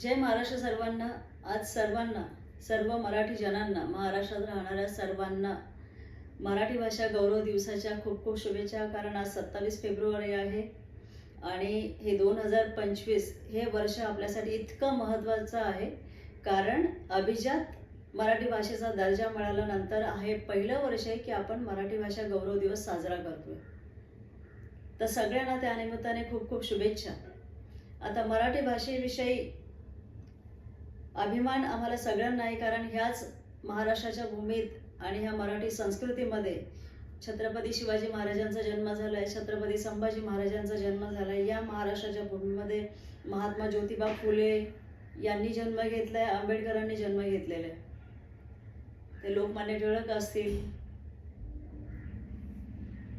जय महाराष्ट्र सर्वांना. आज सर्वांना सर्व मराठी जनांना महाराष्ट्रात राहणाऱ्या सर्वांना मराठी भाषा गौरव दिवसाच्या खूप खूप शुभेच्छा. कारण आज सत्तावीस फेब्रुवारी आहे आणि हे दोन हजार पंचवीस हे वर्ष आपल्यासाठी इतकं महत्त्वाचं आहे. कारण अभिजात मराठी भाषेचा दर्जा मिळाल्यानंतर हे पहिलं वर्ष आहे की आपण मराठी भाषा गौरव दिवस साजरा करतोय. तर सगळ्यांना त्या निमित्ताने खूप खूप शुभेच्छा. आता मराठी भाषेविषयी अभिमान आम्हाला सगळ्यांना आहे कारण ह्याच महाराष्ट्राच्या भूमीत आणि ह्या मराठी संस्कृतीमध्ये छत्रपती शिवाजी महाराजांचा जन्म झाला आहे छत्रपती संभाजी महाराजांचा जन्म झाला आहे या महाराष्ट्राच्या भूमीमध्ये महात्मा ज्योतिबा फुले यांनी जन्म घेतला आहे आंबेडकरांनी जन्म घेतलेला आहे. ते लोकमान्य टिळक असतील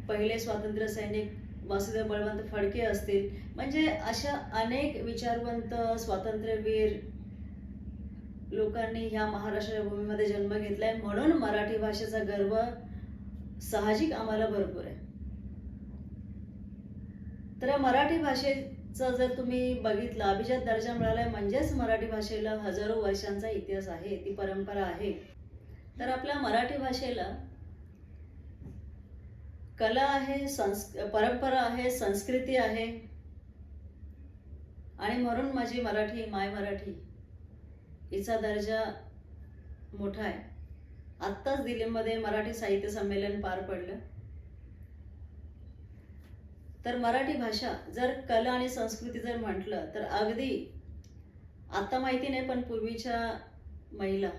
पहिले स्वातंत्र्य सैनिक वासुदेव बळवंत फडके असतील म्हणजे अशा अनेक विचारवंत स्वातंत्र्यवीर लोकांनी ह्या महाराष्ट्र भूमीमध्ये जन्म घेतलाय म्हणून मराठी भाषेचा गर्व साहजिक आम्हाला भरपूर आहे. तर मराठी भाषेचं जर तुम्ही बघितलं अभिजात दर्जा मिळालाय म्हणजेच मराठी भाषेला हजारो वर्षांचा इतिहास आहे ती परंपरा आहे. तर आपल्या मराठी भाषेला कला आहे संस् परंपरा आहे संस्कृती आहे. आणि म्हणून माझी मराठी माय मराठी हिचा दर्जा मोठा आहे. आत्ताच दिल्लीमध्ये मराठी साहित्य संमेलन पार पडलं. तर मराठी भाषा जर कला आणि संस्कृती जर म्हटलं तर अगदी आता माहिती नाही पण पूर्वीच्या महिला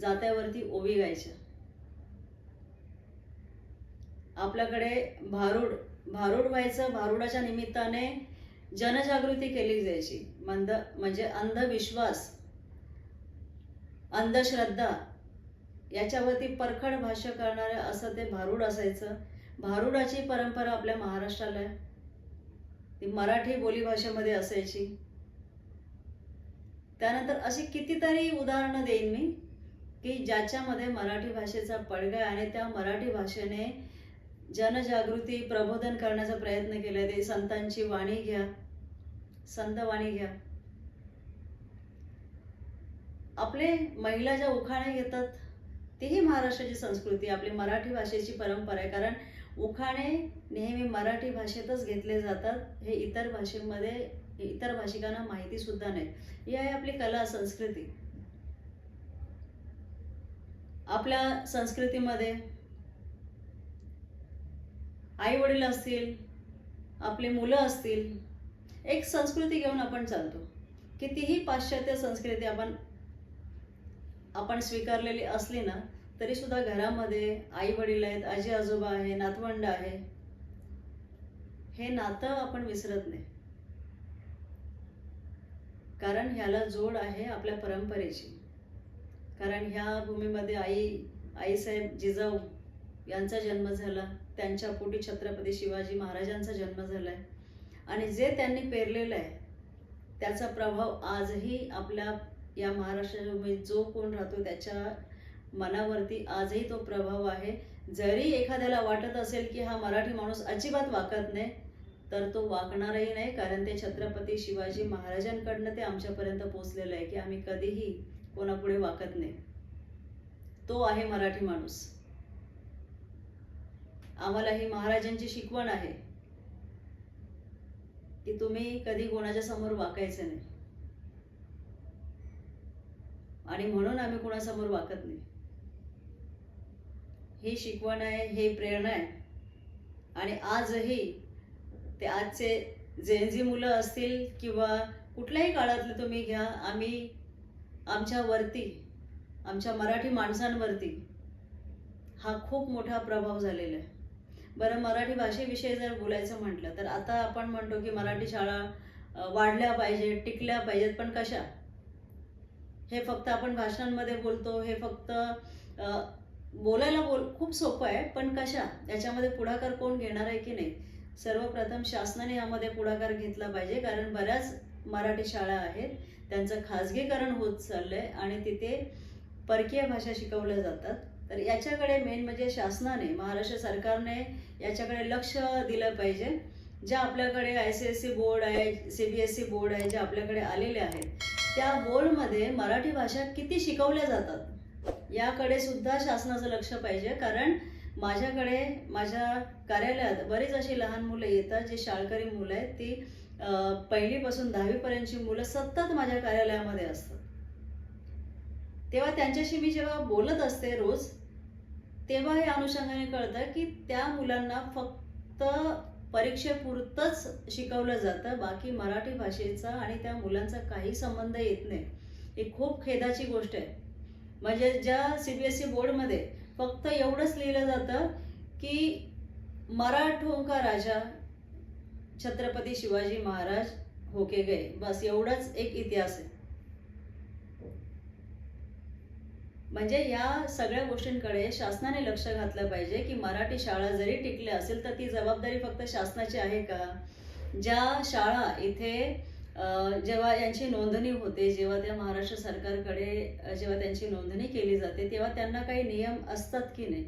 जात्यावरती ओवी गायच्या आपल्याकडे भारूड भारूड व्हायचं भारुडाच्या निमित्ताने जनजागृती केली जायची. मंद म्हणजे अंधविश्वास अंधश्रद्धा याच्यावरती परखड भाष्य करणारं असं ते भारूड असायचं. भारुडाची परंपरा आपल्या महाराष्ट्राला आहे. ती मराठी बोलीभाषेमध्ये असायची. त्यानंतर अशी कितीतरी उदाहरणं देईन मी की ज्याच्यामध्ये मराठी भाषेचा पडगा आहे आणि त्या मराठी भाषेने जनजागृती प्रबोधन करण्याचा प्रयत्न केला ते संतांची वाणी घ्या संदवाने घ्या. आपले महिला ज्या उखाणे घेतात तीही महाराष्ट्राची संस्कृती आपली मराठी भाषेची परंपरा आहे. कारण उखाणे नेहमी मराठी भाषेतच घेतले जातात. हे इतर भाषेमध्ये इतर भाषिकांना माहिती सुद्धा नाही. ही आहे आपली कला संस्कृती. आपल्या संस्कृतीमध्ये आई वडील असतील आपली मुलं असतील एक संस्कृती घेऊन आपण चालतो. कितीही पाश्चात्य संस्कृती आपण आपण स्वीकारलेली असली ना तरीसुद्धा घरामध्ये आई वडील आहेत आजी आजोबा आहे नातवंड आहे हे नातं आपण विसरत नाही. कारण ह्याला जोड आहे आपल्या परंपरेची. कारण ह्या भूमीमध्ये आई आईसाहेब जिजाऊ यांचा जन्म झाला त्यांच्या पोटी छत्रपती शिवाजी महाराजांचा जन्म झाला आहे आणि जे त्यांनी पेरलेलं आहे त्याचा प्रभाव आजही आपल्या या महाराष्ट्राच्या जो कोण राहतो त्याच्या मनावरती आजही तो प्रभाव आहे. जरी एखाद्याला वाटत असेल की हा मराठी माणूस अजिबात वाकत नाही तर तो वाकणारही नाही कारण ते छत्रपती शिवाजी महाराजांकडनं ते आमच्यापर्यंत पोचलेलं आहे की आम्ही कधीही कोणापुढे वाकत नाही. तो आहे मराठी माणूस. आम्हाला ही महाराजांची शिकवण आहे. की तुम्ही कधी कोणाच्या समोर वाकायचं नाही. आणि म्हणून आम्ही कोणासमोर वाकत नाही. ही शिकवण आहे हे प्रेरणा आहे. आणि आजही ते आजचे जेनजी मुलं असतील किंवा कुठल्याही काळातले तुम्ही घ्या आम्ही आमच्यावरती आमच्या मराठी माणसांवरती हा खूप मोठा प्रभाव झालेला आहे. बरं मराठी भाषेविषयी जर बोलायचं म्हटलं तर आता आपण म्हणतो की मराठी शाळा वाढल्या पाहिजेत टिकल्या पाहिजेत पण कशा? हे फक्त आपण भाषणांमध्ये बोलतो हे फक्त बोलायला बोल खूप सोपं आहे पण कशा? याच्यामध्ये पुढाकार कोण घेणार आहे की नाही? सर्वप्रथम शासनाने यामध्ये पुढाकार घेतला पाहिजे कारण बऱ्याच मराठी शाळा आहेत त्यांचं खाजगीकरण होत चाललं आहे आणि तिथे परकीय भाषा शिकवल्या जातात. तर याच्याकडे मेन म्हणजे शासनाने महाराष्ट्र सरकारने याच्याकडे लक्ष दिलं पाहिजे. ज्या आपल्याकडे I C S C board आहे C B S C board आहे ज्या आपल्याकडे आलेले आहेत त्या बोर्डमध्ये मराठी भाषा किती शिकवल्या जातात याकडे सुद्धा शासनाचं लक्ष पाहिजे. कारण माझ्याकडे माझ्या कार्यालयात बरीच अशी लहान मुलं येतात जी शाळकरी मुलं आहेत ती पहिलीपासून दहावीपर्यंतची मुलं सतत माझ्या कार्यालयामध्ये असतात. तेव्हा त्यांच्याशी मी जेव्हा बोलत असते रोज तेव्हा हे अनुषंगाने कळतं की त्या मुलांना फक्त परीक्षेपुरतंच शिकवलं जातं बाकी मराठी भाषेचा आणि त्या मुलांचा काही संबंध येत नाही. ही खूप खेदाची गोष्ट आहे. म्हणजे ज्या सी बी एस ई बोर्डमध्ये फक्त एवढंच लिहिलं जातं की मराठों का राजा छत्रपती शिवाजी महाराज होके गए. बस एवढाच एक इतिहास आहे. म्हणजे या सगळ्या गोष्टींकडे शासनाने लक्ष घातलं पाहिजे की मराठी शाळा जरी टिकल्या असेल तर ती जबाबदारी फक्त शासनाची आहे का? ज्या शाळा इथे जेव्हा यांची नोंदणी होते जेव्हा त्या महाराष्ट्र सरकारकडे जेव्हा त्यांची नोंदणी केली जाते तेव्हा त्यांना काही नियम असतात की नाही?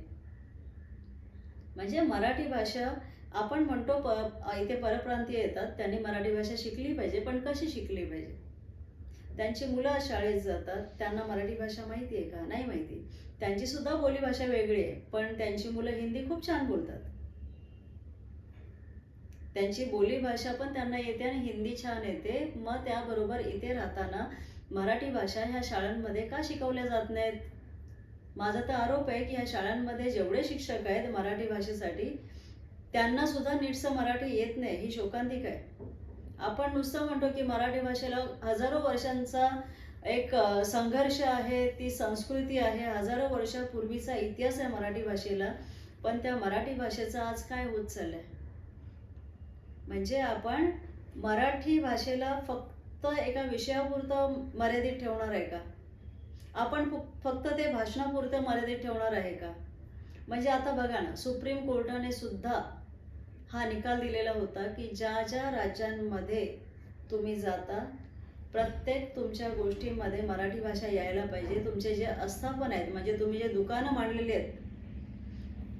म्हणजे मराठी भाषा आपण म्हणतो प इथे परप्रांतीय येतात त्यांनी मराठी भाषा शिकली पाहिजे पण कशी शिकली पाहिजे? त्यांची मुलं शाळेत जातात त्यांना मराठी भाषा माहिती आहे का? नाही माहिती. त्यांची सुद्धा बोलीभाषा वेगळी आहे पण त्यांची मुलं हिंदी खूप छान बोलतात. त्यांची बोलीभाषा पण त्यांना येते आणि हिंदी छान येते. मग त्याबरोबर इथे राहताना मराठी भाषा ह्या शाळांमध्ये का शिकवल्या जात नाहीत? माझा तर आरोप आहे की ह्या शाळांमध्ये जेवढे शिक्षक आहेत मराठी भाषेसाठी त्यांना सुद्धा नीटचं मराठी येत नाही. ही शोकांतिक आहे. आपण नुसतं म्हणतो की मराठी भाषेला हजारो वर्षांचा एक संघर्ष आहे ती संस्कृती आहे हजारो वर्षापूर्वीचा इतिहास आहे मराठी भाषेला. पण त्या मराठी भाषेचा आज काय होत चाललंय? म्हणजे आपण मराठी भाषेला फक्त एका विषयापुरतं मर्यादित ठेवणार आहे का? आपण फक्त ते भाषणापुरतं मर्यादित ठेवणार आहे का? म्हणजे आता बघा ना सुप्रीम कोर्टाने सुद्धा हा निकाल दिलेला होता की ज्या ज्या राज्यांमध्ये तुम्ही जाता प्रत्येक तुमच्या गोष्टीमध्ये मराठी भाषा यायला पाहिजे. तुमचे जे आस्थापन आहेत म्हणजे तुम्ही जे दुकानं मांडलेली आहेत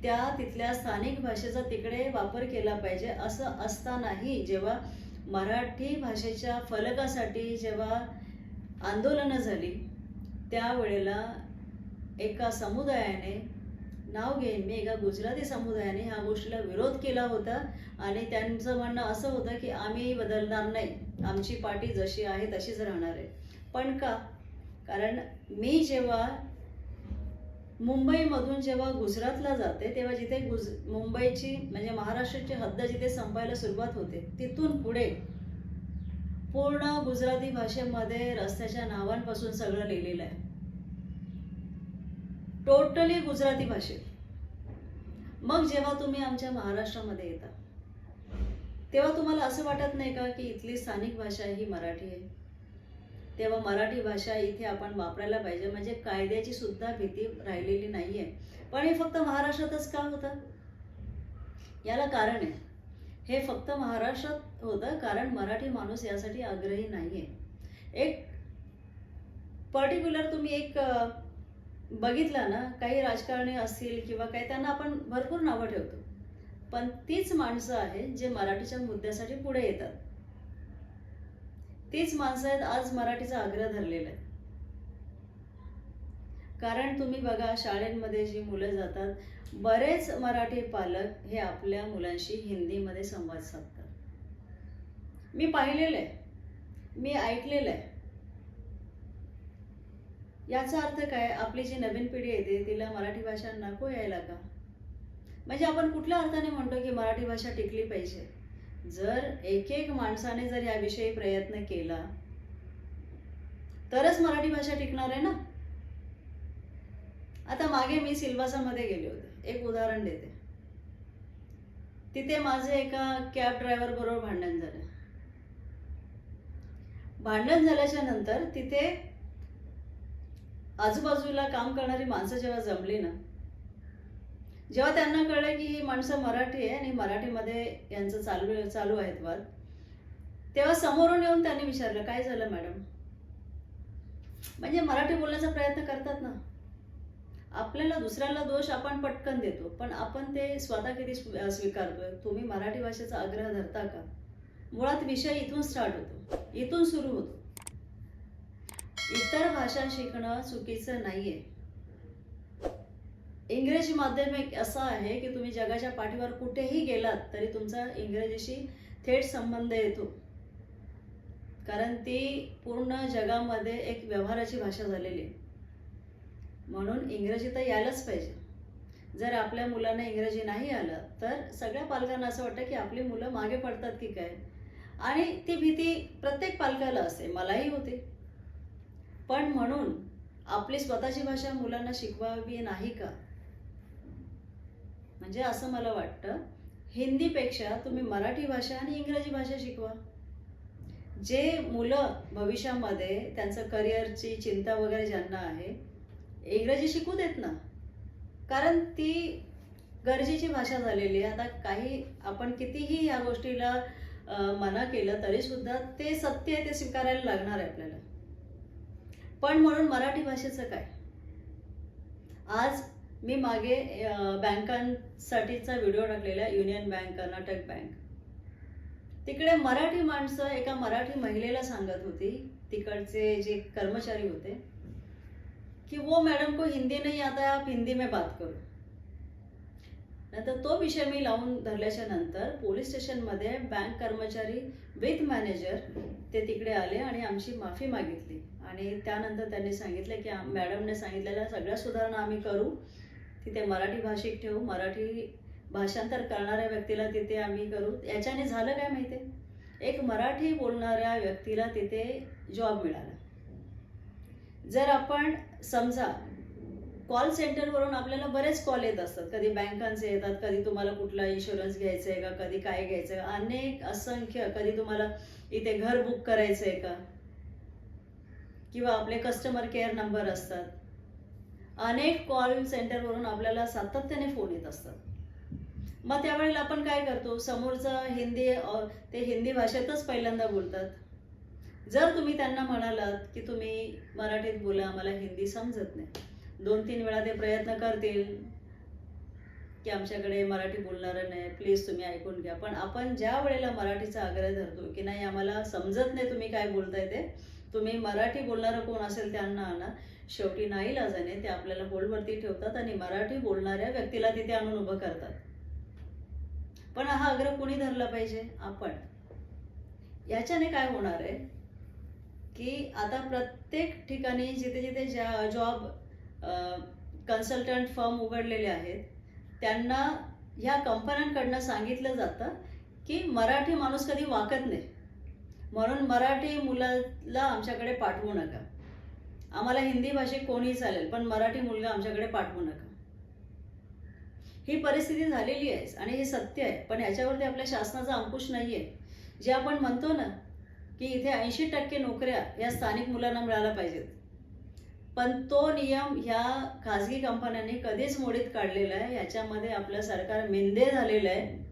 त्या तिथल्या स्थानिक भाषेचा तिकडे वापर केला पाहिजे. असं असतानाही जेव्हा मराठी भाषेच्या फलकासाठी जेव्हा आंदोलनं झाली त्यावेळेला एका समुदायाने नाव घेईन मी एका गुजराती समुदायाने ह्या गोष्टीला विरोध केला होता आणि त्यांचं म्हणणं असं होतं की आम्ही बदलणार नाही. आमची पार्टी जशी आहे तशीच राहणार आहे. पण का? कारण मी जेव्हा मुंबईमधून जेव्हा गुजरातला जाते तेव्हा जिथे गुज मुंबईची म्हणजे महाराष्ट्राची हद्द जिथे संपायला सुरुवात होते तिथून पुढे पूर्ण गुजराती भाषेमध्ये रस्त्याच्या नावांपासून सगळं लिहिलेलं आहे. टोटली गुजराती भाषेत. मग जेव्हा तुम्ही आमच्या महाराष्ट्रामध्ये येता तेव्हा तुम्हाला असं वाटत नाही का की इथली स्थानिक भाषा ही मराठी आहे? तेव्हा मराठी भाषा इथे आपण वापरायला पाहिजे म्हणजे कायद्याची सुद्धा भीती राहिलेली नाही आहे पण हे फक्त महाराष्ट्रातच का होतं? याला कारण आहे. हे फक्त महाराष्ट्रात होतं कारण मराठी माणूस यासाठी आग्रही नाही आहे एक पर्टिक्युलर तुम्ही एक बघितला ना काही राजकारणी असतील किंवा काही त्यांना आपण भरपूर नावं ठेवतो. पण तीच माणसं आहेत जे मराठीच्या मुद्द्यासाठी पुढे येतात. तीच माणसं आहेत आज मराठीचा आग्रह धरलेला आहे. कारण तुम्ही बघा शाळेमध्ये जी मुलं जातात बरेच मराठी पालक हे आपल्या मुलांशी हिंदीमध्ये संवाद साधतात. मी पाहिलेलं आहे. मी ऐकलेलं आहे. याचा अर्थ काय? आपली जी नवीन पिढी येते तिला मराठी भाषा नको यायला का? म्हणजे आपण कुठल्या अर्थाने म्हणतो की मराठी भाषा टिकली पाहिजे? जर एक एक माणसाने जर याविषयी प्रयत्न केला तरच मराठी भाषा टिकणार आहे ना? आता मागे मी सिल्वासामध्ये गेले होते. एक उदाहरण देते. तिथे माझे एका कॅब ड्रायव्हर बरोबर भांडण झालं. भांडण झाल्याच्यानंतर तिथे आजूबाजूला काम करणारी माणसं जेव्हा जमली ना जेव्हा त्यांना कळलं की ही माणसं मराठी आहे आणि मराठीमध्ये यांचं चालू चालू आहेत वाद तेव्हा समोरून येऊन त्यांनी विचारलं काय झालं मॅडम? म्हणजे मराठी बोलण्याचा प्रयत्न करतात ना. आपल्याला दुसऱ्याला दोष आपण पटकन देतो पण आपण ते स्वतः किती स्वीकारतोय? तुम्ही मराठी भाषेचा आग्रह धरता का? मुळात विषय इथून स्टार्ट होतो. इथून सुरू होतो. इतर भाषा शिकणं चुकीचं नाहीये. इंग्रजी माध्यम एक असं आहे की तुम्ही जगाच्या पाठीवर कुठेही गेलात तरी तुमचा इंग्रजीशी थेट संबंध येतो. कारण ती पूर्ण जगामध्ये एक व्यवहाराची भाषा झालेली आहे. म्हणून इंग्रजी तर यायलाच पाहिजे. जर आपल्या मुलांना इंग्रजी नाही आलं तर सगळ्या पालकांना असं वाटतं की आपली मुलं मागे पडतात की काय? आणि ती भीती प्रत्येक पालकाला असते. मलाही होते. पण म्हणून आपली स्वतःची भाषा मुलांना शिकवावी नाही का? म्हणजे असं मला वाटतं. हिंदीपेक्षा तुम्ही मराठी भाषा आणि इंग्रजी भाषा शिकवा. जे मुलं भविष्यामध्ये त्यांचं करिअरची चिंता वगैरे ज्यांना आहे इंग्रजी शिकू देत ना. कारण ती गरजेची भाषा झालेली आहे. आता काही आपण कितीही या गोष्टीला मना केलं तरीसुद्धा ते सत्य आहे ते स्वीकारायला लागणार आहे आपल्याला. पण म्हणून मराठी भाषेचं काय? आज मी मागे बँकांसाठीचा व्हिडिओ टाकलेला युनियन बँक कर्नाटक बँक. तिकडे मराठी माणसं एका मराठी महिलेला सांगत होती तिकडचे जे कर्मचारी होते कि वो मैडम को हिंदी नहीं आता है आप हिंदी में बात करो. नंतर तो विषय मी लावून धरल्याच्या नंतर पोलीस स्टेशनमध्ये बँक कर्मचारी विथ मॅनेजर ते तिकडे आले आणि आमची माफी मागितली. आणि त्यानंतर त्यांनी सांगितलं की मॅडमने सांगितलेल्या सगळ्या सुधारणा आम्ही करू. तिथे मराठी भाषिक ठेवू. मराठी भाषांतर करणाऱ्या व्यक्तीला तिथे आम्ही करू. याच्याने झालं काय माहिती एक मराठी बोलणाऱ्या व्यक्तीला तिथे जॉब मिळाला. जर आपण समजा कॉल सेंटरवरून आपल्याला बरेच कॉल येत असतात. कधी बँकांचे येतात कधी तुम्हाला कुठला इन्शुरन्स घ्यायचा आहे का कधी काय घ्यायचं आहे अनेक असंख्य कधी तुम्हाला इथे घर बुक करायचं आहे का? किंवा आपले कस्टमर केअर नंबर असतात. अनेक कॉल सेंटरवरून आपल्याला सातत्याने फोन येत असतात. मग त्यावेळेला आपण काय करतो? समोरचा हिंदी ते हिंदी भाषेतच पहिल्यांदा बोलतात. जर तुम्ही त्यांना म्हणालात की तुम्ही मराठीत बोला मला हिंदी समजत नाही. दोन तीन वेळा ते प्रयत्न करतील की आमच्याकडे मराठी बोलणारं नाही. प्लीज तुम्ही ऐकून घ्या. पण आपण ज्या वेळेला मराठीचा आग्रह धरतो की नाही आम्हाला समजत नाही तुम्ही काय बोलताय ते तुम्ही मराठी बोलणारं कोण असेल त्यांना आणा शेवटी नाही लाजाने ते आपल्याला होल्डवरती ठेवतात आणि मराठी बोलणाऱ्या व्यक्तीला तिथे आणून उभं करतात. पण हा आग्रह कोणी धरला पाहिजे? आपण. याच्याने काय होणार आहे? की आता प्रत्येक ठिकाणी जिथे जिथे ज्या जॉब कन्सल्टंट फर्म उघडलेले आहेत त्यांना ह्या कंपन्यांकडनं सांगितलं जातं की मराठी माणूस कधी वाकत नाही. म्हणून मराठी मुलाला आमच्याकडे पाठवू नका. आम्हाला हिंदी भाषिक कोणीही चालेल पण मराठी मुलगा आमच्याकडे पाठवू नका. ही परिस्थिती झालेली आहे आणि हे सत्य आहे पण ह्याच्यावरती आपल्या शासनाचा अंकुश नाही आहे जे आपण म्हणतो ना की इथे ऐंशी टक्के नोकऱ्या या स्थानिक मुलांना मिळायला पाहिजेत. पण तो नियम ह्या खाजगी कंपन्यांनी कधीच मोडीत काढलेला आहे. याच्यामध्ये आपलं सरकार मेंदे झालेलं आहे.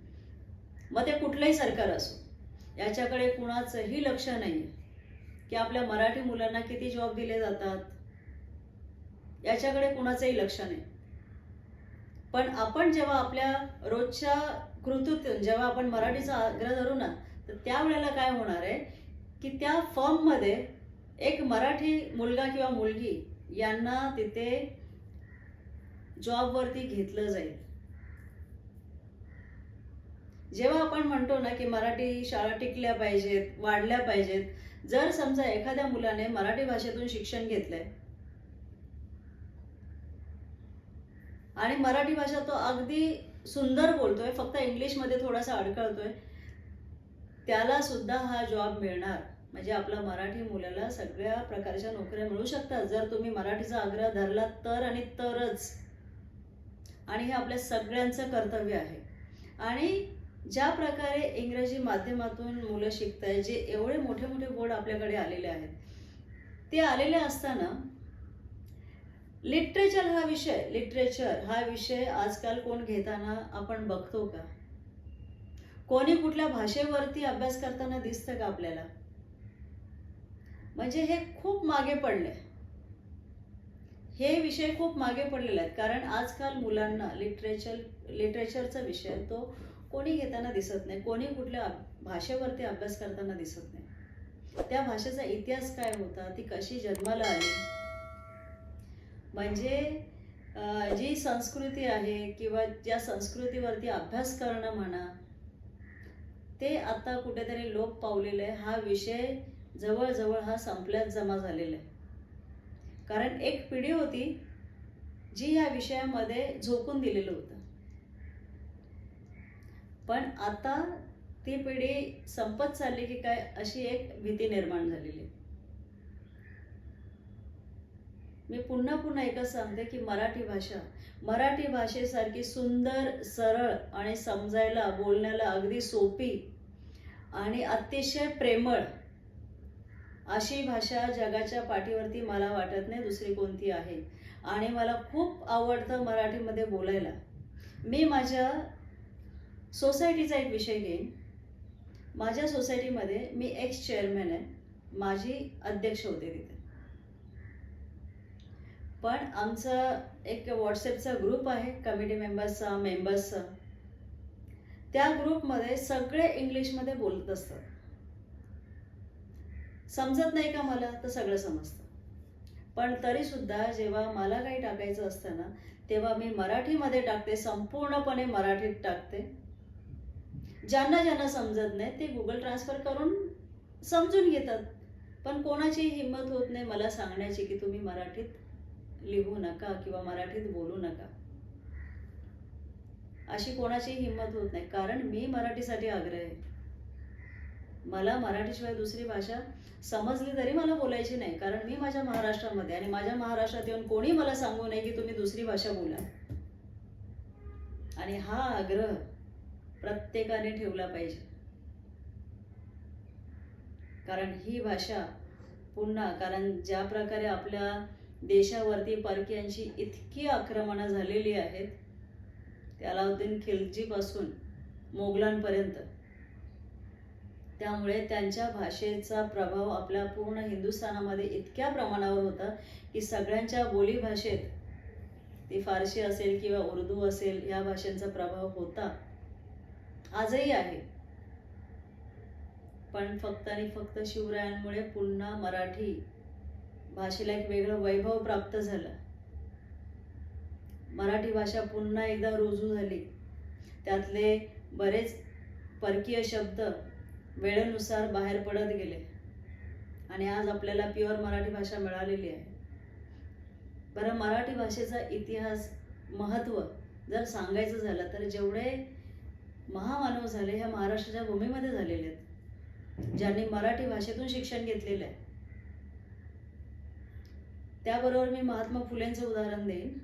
मग ते कुठलंही सरकार असो याच्याकडे कुणाचंही लक्ष नाही की आपल्या मराठी मुलांना किती जॉब दिले जातात. याच्याकडे कुणाचंही लक्ष नाही. पण आपण जेव्हा आपल्या रोजच्या कृतीतून जेव्हा आपण मराठीचा आग्रह धरू ना तर त्यावेळेला काय होणार आहे की त्या फॉर्ममध्ये एक मराठी मुलगा किंवा मुलगी यांना तिथे जॉबवरती घेतलं जाईल. जेव्हा आपण म्हणतो ना की मराठी शाळा टिकल्या पाहिजेत वाढल्या पाहिजेत जर समजा एखाद्या मुलाने मराठी भाषेतून शिक्षण घेतलंय आणि मराठी भाषा तो अगदी सुंदर बोलतोय फक्त इंग्लिशमध्ये थोडासा अडकळतोय त्याला सुद्धा हा जॉब मिळणार. म्हणजे आपल्या मराठी मुलाला सगळ्या प्रकारच्या नोकऱ्या मिळू शकतात. जर तुम्ही मराठीचा आग्रह धरला तर आणि तरच. आणि हे आपल्या सगळ्यांचं कर्तव्य आहे. आणि ज्या प्रकारे इंग्रजी माध्यमातून मुलं शिकत आहे जे एवढे मोठे मोठे बोर्ड आपल्याकडे आलेले आहेत ते आलेले असताना लिटरेचर हा विषय लिटरेचर हा विषय आजकाल कोण घेताना आपण बघतो का? कोणी कुठल्या भाषेवरती अभ्यास करताना दिसतं का आपल्याला? म्हणजे हे खूप मागे पडले हे विषय खूप मागे पडलेले आहेत कारण आजकाल मुलांना लिटरेचर लिटरेचरचा विषय तो कोणी घेताना दिसत नाही कोणी कुठल्या भाषेवरती अभ्यास करताना दिसत नाही. त्या भाषेचा इतिहास काय होता ती कशी जन्माला आली? म्हणजे जी संस्कृती आहे किंवा ज्या संस्कृतीवरती अभ्यास करणं म्हणा ते आता कुठेतरी लोप पावलेलं आहे. हा विषय जवळजवळ हा संपल्यात जमा झालेला आहे. कारण एक पिढी होती जी या विषयामध्ये झोकून दिलेलं होतं. पण आता ती पिढी संपत चालली की काय अशी एक भीती निर्माण झालेली आहे. मी पुन्हा पुन्हा एकच सांगते की मराठी भाषा मराठी भाषेसारखी सुंदर सरळ आणि समजायला बोलण्याला अगदी सोपी आणि अतिशय प्रेमळ अशी भाषा जगाच्या पाठीवरती मला वाटत नाही दुसरी कोणती आहे. आणि मला खूप आवडतं मराठीमध्ये बोलायला. मी माझ्या सोसायटीचा एक विषय घेईन. माझ्या सोसायटीमध्ये मी एक्स चेअरमॅन आहे. माझी अध्यक्ष होते तिथे. पण आमचा एक व्हॉट्सॲपचा ग्रुप आहे कमिटी मेंबर्सचा मेंबर्सचा त्या ग्रुपमध्ये सगळे इंग्लिशमध्ये बोलत असतात. समजत नाही का मला? तर सगळं समजतं. पण तरीसुद्धा जेव्हा मला काही टाकायचं असतं ना तेव्हा मी मराठीमध्ये टाकते संपूर्णपणे मराठीत टाकते. ज्यांना ज्यांना समजत नाही ते गुगल ट्रान्सफर करून समजून घेतात. पण कोणाची हिंमत होत नाही मला सांगण्याची की तुम्ही मराठीत लिहू नका किंवा मराठीत बोलू नका. अशी कोणाची हिंमत होत नाही. कारण मी मराठीसाठी आग्रह आहे. मला मराठीशिवाय दुसरी भाषा समजली तरी मला बोलायची नाही. कारण मी माझ्या महाराष्ट्रामध्ये आणि माझ्या महाराष्ट्रात येऊन कोणी मला सांगू नये की तुम्ही दुसरी भाषा बोला. आणि हा आग्रह प्रत्येकाने ठेवला पाहिजे. कारण ही भाषा पुन्हा कारण ज्या प्रकारे आपल्या देशावरती परकीयांची इतकी आक्रमणं झालेली आहेत ते अलाउद्दीन खिलजीपासून मोगलांपर्यंत. त्यामुळे त्यांच्या भाषेचा प्रभाव आपल्या पूर्ण हिंदुस्थानामध्ये इतक्या प्रमाणावर होता की सगळ्यांच्या बोलीभाषेत ती फारशी असेल किंवा उर्दू असेल या भाषांचा प्रभाव होता. आजही आहे. पण फक्त आणि फक्त शिवरायांमुळे पुन्हा मराठी भाषेला एक वेगळं वैभव प्राप्त झालं. मराठी भाषा पुन्हा एकदा रुजू झाली. त्यातले बरेच परकीय शब्द वेळेनुसार बाहेर पडत गेले. आणि आज आपल्याला प्युअर मराठी भाषा मिळालेली आहे. बरं मराठी भाषेचा इतिहास महत्त्व जर सांगायचं झालं तर जेवढे महामानव झाले ह्या महाराष्ट्राच्या भूमीमध्ये झालेले आहेत. ज्यांनी मराठी भाषेतून शिक्षण घेतलेलं आहे. त्याबरोबर मी महात्मा फुलेंचं उदाहरण देईन.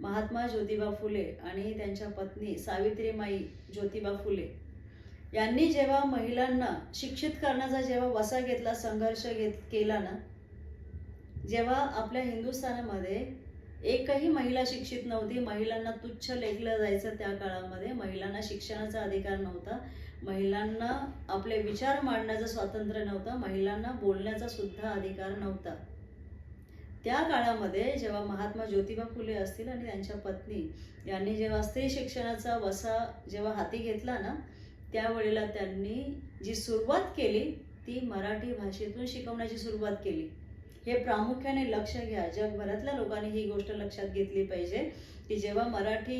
महात्मा ज्योतिबा फुले आणि त्यांच्या पत्नी सावित्रीमाई ज्योतिबा फुले यांनी जेव्हा महिलांना शिक्षित करण्याचा जेव्हा वसा घेतला संघर्ष घेत केला ना जेव्हा आपल्या हिंदुस्थानामध्ये एकही महिला शिक्षित नव्हती. महिलांना तुच्छ लेखलं जायचं त्या काळामध्ये. महिलांना शिक्षणाचा अधिकार नव्हता. महिलांना आपले विचार मांडण्याचं स्वातंत्र्य नव्हतं. महिलांना बोलण्याचा सुद्धा अधिकार नव्हता. त्या काळामध्ये जेव्हा महात्मा ज्योतिबा फुले असतील आणि त्यांच्या पत्नी यांनी जेव्हा स्त्री शिक्षणाचा वसा जेव्हा हाती घेतला ना त्यावेळेला त्यांनी जी सुरुवात केली ती मराठी भाषेतून शिकवण्याची सुरुवात केली. हे प्रामुख्याने लक्ष घ्या. जगभरातल्या लोकांनी ही गोष्ट लक्षात घेतली पाहिजे की जेव्हा मराठी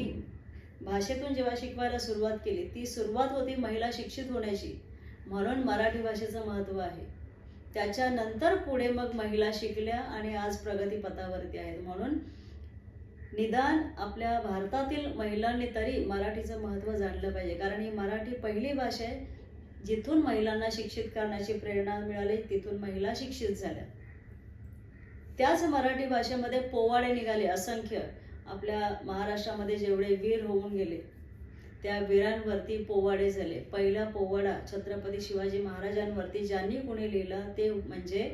भाषेतून जेव्हा शिकवायला सुरुवात केली ती सुरुवात होती महिला शिक्षित होण्याची. म्हणून मराठी भाषेचं महत्त्व आहे. त्याच्यानंतर पुढे मग महिला शिकल्या आणि आज प्रगतीपथावरती आहेत. म्हणून निदान आपल्या भारतातील महिलांनी तरी मराठीचं महत्त्व जाणलं पाहिजे. कारण ही मराठी पहिली भाषा आहे जिथून महिलांना शिक्षित करण्याची प्रेरणा मिळाली तिथून महिला शिक्षित झाल्या. त्याच मराठी भाषेमध्ये पोवाडे निघाले असंख्य. आपल्या महाराष्ट्रामध्ये जेवढे वीर होऊन गेले त्या वीरांवरती पोवाडे झाले. पहिला पोवाडा छत्रपती शिवाजी महाराजांवरती ज्यांनी कोणी लिहिला ते म्हणजे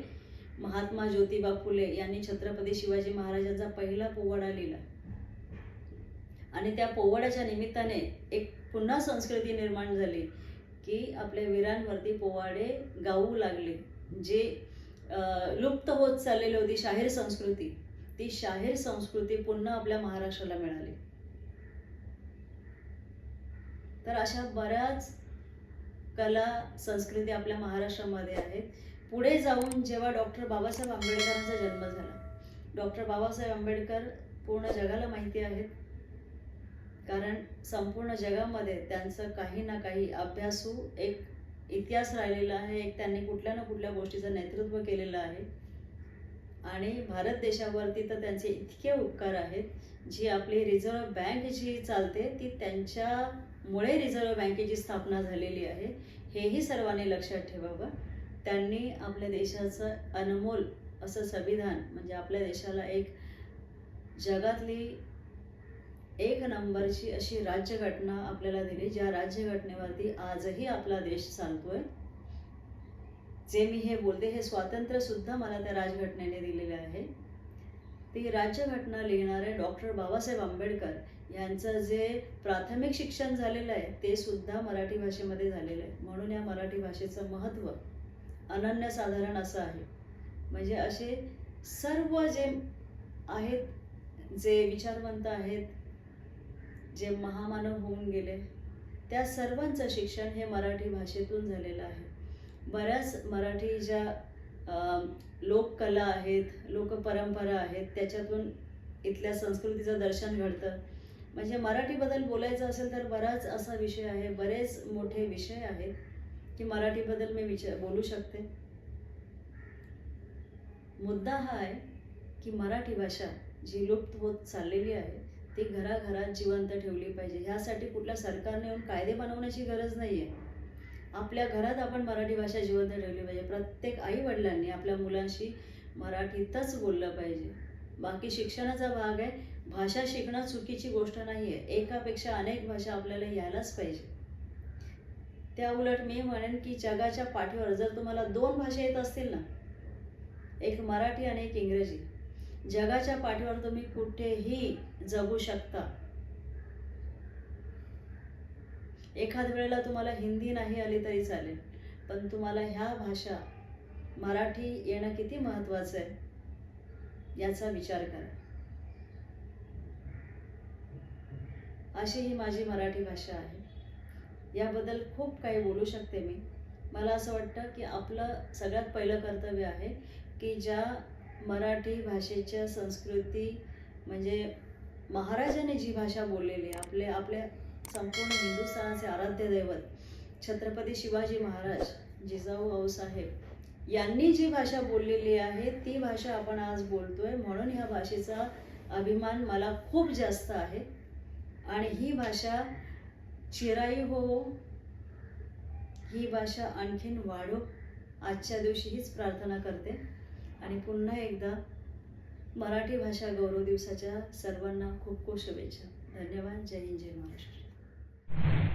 महात्मा ज्योतिबा फुले यांनी छत्रपती शिवाजी महाराजांचा पहिला पोवाडा लिहिला. आणि त्या पोवाड्याच्या निमित्ताने एक पुन्हा संस्कृती निर्माण झाली की आपल्या वीरांवरती पोवाडे गाऊ लागले जे लुप्त होत चाललेली होती शाहीर संस्कृती. ती शाहीर संस्कृती पुन्हा आपल्या महाराष्ट्राला मिळाली. तर अशा बऱ्याच कला संस्कृती आपल्या महाराष्ट्रामध्ये आहेत. पुढे जाऊन जेव्हा डॉक्टर बाबासाहेब आंबेडकरांचा जन्म झाला डॉक्टर बाबासाहेब आंबेडकर पूर्ण जगाला माहिती आहेत. कारण संपूर्ण जगामध्ये त्यांचं काही ना काही अभ्यासू एक इतिहास राहिलेला आहे एक त्यांनी कुठल्या ना कुठल्या गोष्टीचं नेतृत्व केलेलं आहे. आणि भारत देशावरती तर त्यांचे इतके उपकार आहेत जी आपली रिझर्व्ह बँक जी चालते ती त्यांच्यामुळे रिझर्व्ह बँकेची स्थापना झालेली आहे हेही सर्वांनी लक्षात ठेवावं. त्यांनी आपल्या देशाचं अनमोल असं संविधान म्हणजे आपल्या देशाला एक जगातली एक नंबरची अशी राज्यघटना आपल्याला दिली ज्या राज्यघटनेवरती आजही आपला देश चालतोय. जे मी हे बोलते हे स्वातंत्र्य सुद्धा मला त्या राजघटनेने दिलेले आहे. ती राज्यघटना लिहिणारे डॉक्टर बाबासाहेब आंबेडकर यांचं जे प्राथमिक शिक्षण झालेलं आहे ते सुद्धा मराठी भाषेमध्ये झालेलं आहे. म्हणून या मराठी भाषेचं महत्त्व अनन्यसाधारण असं आहे. म्हणजे असे सर्व जे आहेत जे विचारवंत आहेत जे महामानव होऊन गेले त्या सर्वांचं शिक्षण हे मराठी भाषेतून झालेलं आहे. बऱ्याच मराठी ज्या लोककला आहेत लोकपरंपरा आहेत त्याच्यातून इथल्या संस्कृतीचं दर्शन घडतं. म्हणजे मराठीबद्दल बोलायचं असेल तर बराच असा विषय आहे बरेच मोठे विषय आहेत की मराठीबद्दल मी विचार बोलू शकते. मुद्दा हा आहे की मराठी भाषा जी लुप्त होत चाललेली आहे ती घराघरात जिवंत ठेवली पाहिजे. ह्यासाठी कुठल्या सरकारने येऊन कायदे बनवण्याची गरज नाही आहे आपल्या घरात आपण मराठी भाषा जिवंत ठेवली पाहिजे. प्रत्येक आई वडिलांनी आपल्या मुलांशी मराठीतच बोललं पाहिजे. बाकी शिक्षणाचा भाग आहे. भाषा शिकणं चुकीची गोष्ट नाही आहे एकापेक्षा अनेक भाषा आपल्याला यायलाच पाहिजे. त्या उलट मी म्हणेन की जगाच्या पाठीवर जर तुम्हाला दोन भाषा येत असतील ना एक मराठी आणि एक इंग्रजी जगाच्या पाठीवर तुम्ही कुठेही जगू शकता. एखाद वेळेला तुम्हाला हिंदी नाही आली तरी चालेल पण तुम्हाला ह्या भाषा मराठी येणं किती महत्त्वाचं आहे याचा विचार करा. अशी ही माझी मराठी भाषा आहे. याबद्दल खूप काही बोलू शकते मी. मला असं वाटतं की आपलं सगळ्यात पहिलं कर्तव्य आहे की ज्या मराठी भाषेच्या संस्कृती म्हणजे महाराजांनी जी भाषा बोललेली आहे आपले आपल्या संपूर्ण हिंदुस्थानाचे आराध्य दैवत छत्रपती शिवाजी महाराज जिजाऊ आऊसाहेब यांनी जी भाषा बोललेली आहे ती भाषा आपण आज बोलतोय. म्हणून ह्या भाषेचा अभिमान मला खूप जास्त आहे. आणि ही भाषा चिराई हो ही भाषा आणखीन वाढो. आजच्या दिवशी हीच प्रार्थना करते. आणि पुन्हा एकदा मराठी भाषा गौरव दिवसाच्या सर्वांना खूप खूप शुभेच्छा. धन्यवाद. जय हिंद जय महाराष्ट्र.